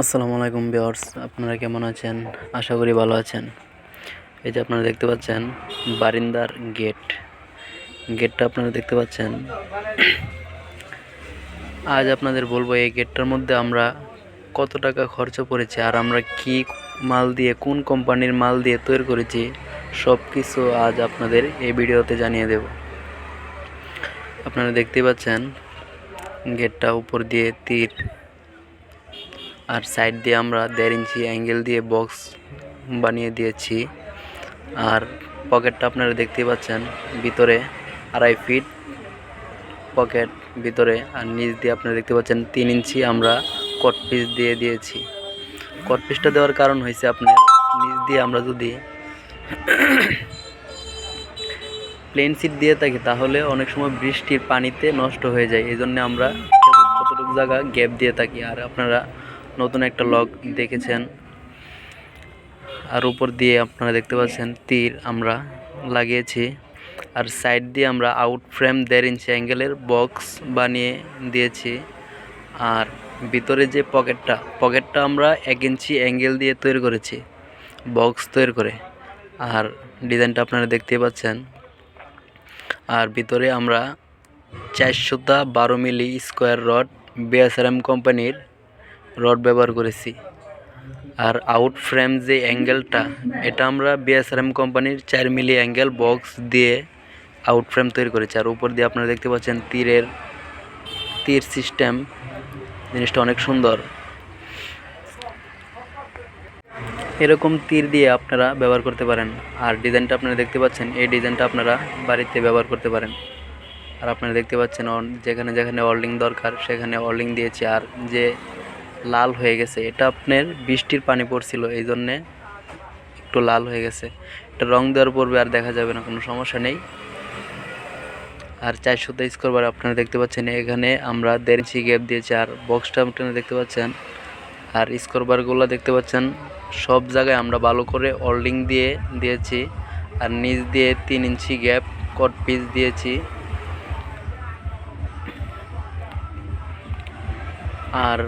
আসসালামু আলাইকুম বিয়ার্স আপনারা কেমন আছেন? আশা করি ভালো আছেন। এই যে আপনারা দেখতে পাচ্ছেন, বারিন্দার গেট। গেটটা আপনারা দেখতে পাচ্ছেন। আজ আপনাদের বলব, এই গেটটার মধ্যে আমরা কত টাকা খরচ করেছি, আর আমরা কি মাল দিয়ে, কোন কোম্পানির মাল দিয়ে তৈরি করেছি সব কিছু আজ আপনাদের এই ভিডিওতে জানিয়ে দেব। আপনারা দেখতে পাচ্ছেন, গেটটা উপর দিয়ে তীর। আর সাইড দিয়ে আমরা দেড় ইঞ্চি অ্যাঙ্গেল দিয়ে বক্স বানিয়ে দিয়েছি। আর পকেটটা আপনারা দেখতেই পাচ্ছেন, ভিতরে আড়াই ফিট পকেট ভিতরে। আর নিচ দিয়ে আপনারা দেখতে পাচ্ছেন তিন ইঞ্চি আমরা কট পিস দিয়ে দিয়েছি। কট পিসটা দেওয়ার কারণ হয়েছে আপনার, নিচ দিয়ে আমরা যদি প্লেন সিট দিয়ে থাকি, তাহলে অনেক সময় বৃষ্টির পানিতে নষ্ট হয়ে যায়। এই জন্য আমরা কতটুকু জায়গা গ্যাপ দিয়ে থাকি। আর আপনারা নতুন একটা লক দেখেছেন। আর উপর দিয়ে আপনারা দেখতে পাচ্ছেন তীর আমরা লাগিয়েছি। আর সাইড দিয়ে আমরা আউট ফ্রেম দেড় ইঞ্চি অ্যাঙ্গেলের বক্স বানিয়ে দিয়েছি। আর ভিতরে যে পকেটটা পকেটটা আমরা এক ইঞ্চি অ্যাঙ্গেল দিয়ে তৈরি করেছি বক্স তৈরি করে। আর ডিজাইনটা আপনারা দেখতে পাচ্ছেন। আর ভিতরে আমরা চারশোটা বারো মিলি স্কোয়ার রড বিএসআরএম কোম্পানির রড ব্যবহার করেছি। আর আউট ফ্রেম যে অ্যাঙ্গেলটা এটা আমরা বিএসআরএম কোম্পানির চার মিলি অ্যাঙ্গেল বক্স দিয়ে আউট ফ্রেম তৈরি করেছি। আর উপর দিয়ে আপনারা দেখতে পাচ্ছেন তীরের, তীর সিস্টেম জিনিসটা অনেক সুন্দর। এরকম তীর দিয়ে আপনারা ব্যবহার করতে পারেন। আর ডিজাইনটা আপনারা দেখতে পাচ্ছেন, এই ডিজাইনটা আপনারা বাড়িতে ব্যবহার করতে পারেন। আর আপনারা দেখতে পাচ্ছেন যেখানে যেখানে অল্ডিং দরকার, সেখানে অল্ডিং দিয়েছি। আর যে লাল হয়ে গেছে। এটা আপনার বৃষ্টির পানি পড়ছিল, এই জন্যে একটু লাল হয়ে গেছে। এটা রং দেওয়ার পূর্বে আর দেখা যাবে না, কোনো সমস্যা নেই। আর চারশোতে স্কোরবার আপনারা দেখতে পাচ্ছেন, এখানে আমরা দেড় ইঞ্চি গ্যাপ দিয়েছি, আর বক্সটা আপনারা দেখতে পাচ্ছেন। আর স্কোরবারগুলো দেখতে পাচ্ছেন, সব জায়গায় আমরা ভালো করে অল্ডিং দিয়ে দিয়েছি, আর নিচ দিয়ে তিন ইঞ্চি গ্যাপ কট পিস দিয়েছি। আর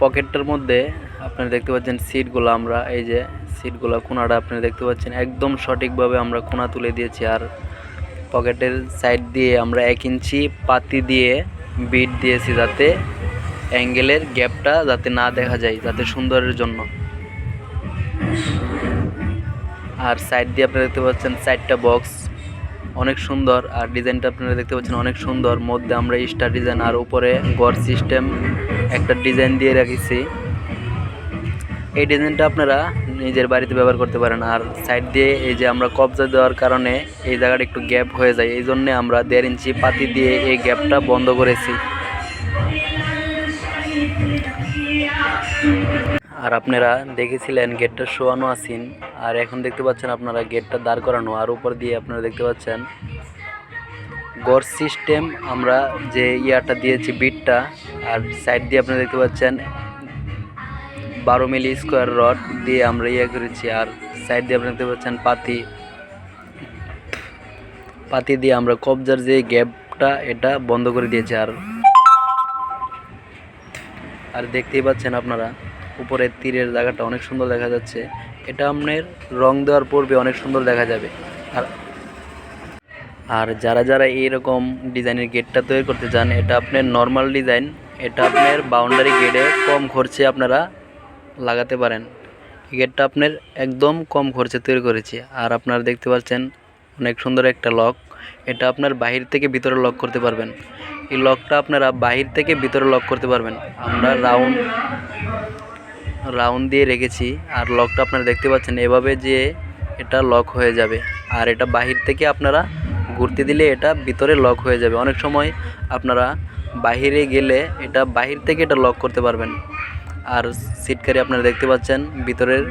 পকেটটার মধ্যে আপনারা দেখতে পাচ্ছেন সিটগুলো আমরা, এই যে সিটগুলো কোনাটা আপনারা দেখতে পাচ্ছেন, একদম সঠিকভাবে আমরা কোনা তুলে দিয়েছি। আর পকেটের সাইড দিয়ে আমরা এক ইঞ্চি পাতি দিয়ে বিট দিয়েছি যাতে অ্যাঙ্গেলের গ্যাপটা যাতে না দেখা যায়, যাতে সুন্দরের জন্য। আর সাইড দিয়ে আপনারা দেখতে পাচ্ছেন সাইডটা বক্স অনেক সুন্দর, আর ডিজাইনটা আপনারা দেখতে পাচ্ছেন অনেক সুন্দর। মধ্যে আমরা স্টার ডিজাইন আর উপরে গড় সিস্টেম একটা ডিজাইন দিয়ে রেখেছি। এই ডিজাইনটা আপনারা নিজের বাড়িতে ব্যবহার করতে পারেন। আর সাইড দিয়ে এই যে আমরা কবজা দেওয়ার কারণে এই জায়গাটা একটু গ্যাপ হয়ে যায়। এই জন্যে আমরা দেড় ইঞ্চি পাতি দিয়ে এই গ্যাপটা বন্ধ করেছি। আর আপনারা দেখেছিলেন গেটটা শোয়ানো আছেন আর এখন দেখতে পাচ্ছেন আপনারা গেটটা দাঁড় করানো। আর উপর দিয়ে আপনারা দেখতে পাচ্ছেন গড় সিস্টেম আমরা যে ইয়াটা দিয়েছি, বিটটা, আর সাইড দিয়ে আপনারা দেখতে পাচ্ছেন বারো মিলি স্কোয়ার রড দিয়ে আমরা ইয়ে করেছি, আর সাইড দিয়ে আপনারা দেখতে পাচ্ছেন পাতি। পাতি দিয়ে আমরা কবজার যে গ্যাপটা, এটা বন্ধ করে দিয়েছি, আর আর দেখতেই পাচ্ছেন আপনারা উপরের তীরের জায়গাটা অনেক সুন্দর দেখা যাচ্ছে। এটা আপনার রং দেওয়ার পূর্বে অনেক সুন্দর দেখা যাবে। আর আর যারা যারা এইরকম ডিজাইনের গেটটা তৈরি করতে চান, এটা আপনার নর্মাল ডিজাইন এটা আপনার বাউন্ডারি গেটে কম খরচে আপনারা লাগাতে পারেন। গেটটা আপনার একদম কম খরচে তৈরি করেছি। আর আপনারা দেখতে পাচ্ছেন অনেক সুন্দর একটা লক এটা আপনার বাহির থেকে ভিতরে লক করতে পারবেন। এই লকটা আপনারা বাহির থেকে ভিতরে লক করতে পারবেন। আমরা রাউন্ড রাউন্ড দিয়ে রেখেছি। আর লকটা আপনারা দেখতে পাচ্ছেন এভাবে যে এটা লক হয়ে যাবে। আর এটা বাহির থেকে আপনারা ঘুরতে দিলে এটা ভিতরে লক হয়ে যাবে। অনেক সময় আপনারা বাহিরে গেলে এটা বাহির থেকে এটা লক করতে পারবেন। আর সিটকারি আপনারা দেখতে পাচ্ছেন, ভিতরের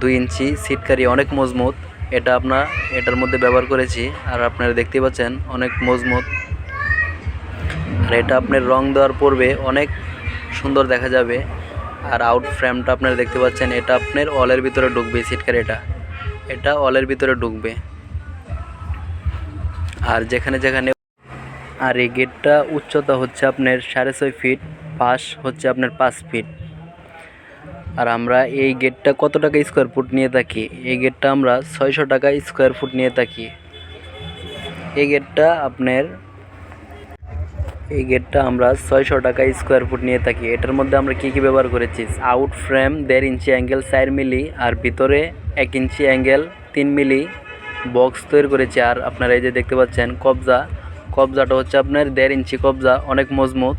দুই ইঞ্চি সিটকারি অনেক মজবুত। এটা আপনার, এটার মধ্যে ব্যবহার করেছি, আর আপনারা দেখতে পাচ্ছেন অনেক মজবুত। আর এটা আপনার রং দেওয়ার পূর্বে অনেক সুন্দর দেখা যাবে। আর আউট ফ্রেমটা আপনারা দেখতে পাচ্ছেন, এটা আপনার অলের ভিতরে ঢুকবে সিটকার এটা এটা অলের ভিতরে ঢুকবে। আর যেখানে যেখানে আর এই গেটটা উচ্চতা হচ্ছে আপনার সাড়ে ছয় ফিট, পাশ হচ্ছে আপনার পাঁচ ফিট। আর আমরা এই গেটটা কত টাকা স্কোয়ার ফুট নিয়ে থাকি? এই গেটটা আমরা ছয়শো টাকা স্কোয়ার ফুট নিয়ে থাকি। এই গেটটা আপনার, এই গেটটা আমরা ছয়শো টাকা স্কোয়ার ফুট নিয়ে থাকি। এটার মধ্যে আমরা কি কি ব্যবহার করেছি? আউট ফ্রেম দেড় ইঞ্চি অ্যাঙ্গেল চার মিলি আর ভিতরে এক ইঞ্চি অ্যাঙ্গেল তিন মিলি বক্স তৈরি করেছি। আর আপনারা এই যে দেখতে পাচ্ছেন, কবজা। কবজাটা হচ্ছে আপনার দেড় ইঞ্চি কবজা, অনেক মজবুত।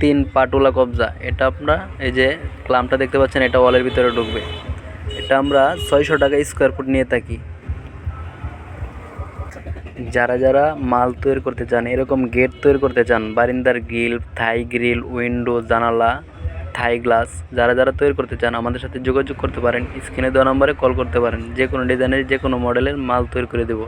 তিন পাটুলা কবজা। এটা আপনারা এই যে ক্লামটা দেখতে পাচ্ছেন, এটা ওয়ালের ভিতরে ঢুকবে। এটা আমরা ছয়শো টাকা স্কোয়ার ফুট নিয়ে থাকি। যারা যারা মাল তৈরি করতে চান, এরকম গেট তৈরি করতে চান, বারিন্দার গ্রিল থাই গ্রিল উইন্ডো জানালা থাই গ্লাস। যারা যারা তৈরি করতে চান, আমাদের সাথে যোগাযোগ করতে পারেন। স্ক্রিনে দেওয়া নম্বরে কল করতে পারেন। যে কোনো ডিজাইনের যে কোনো মডেলের মাল তৈরি করে দেবো।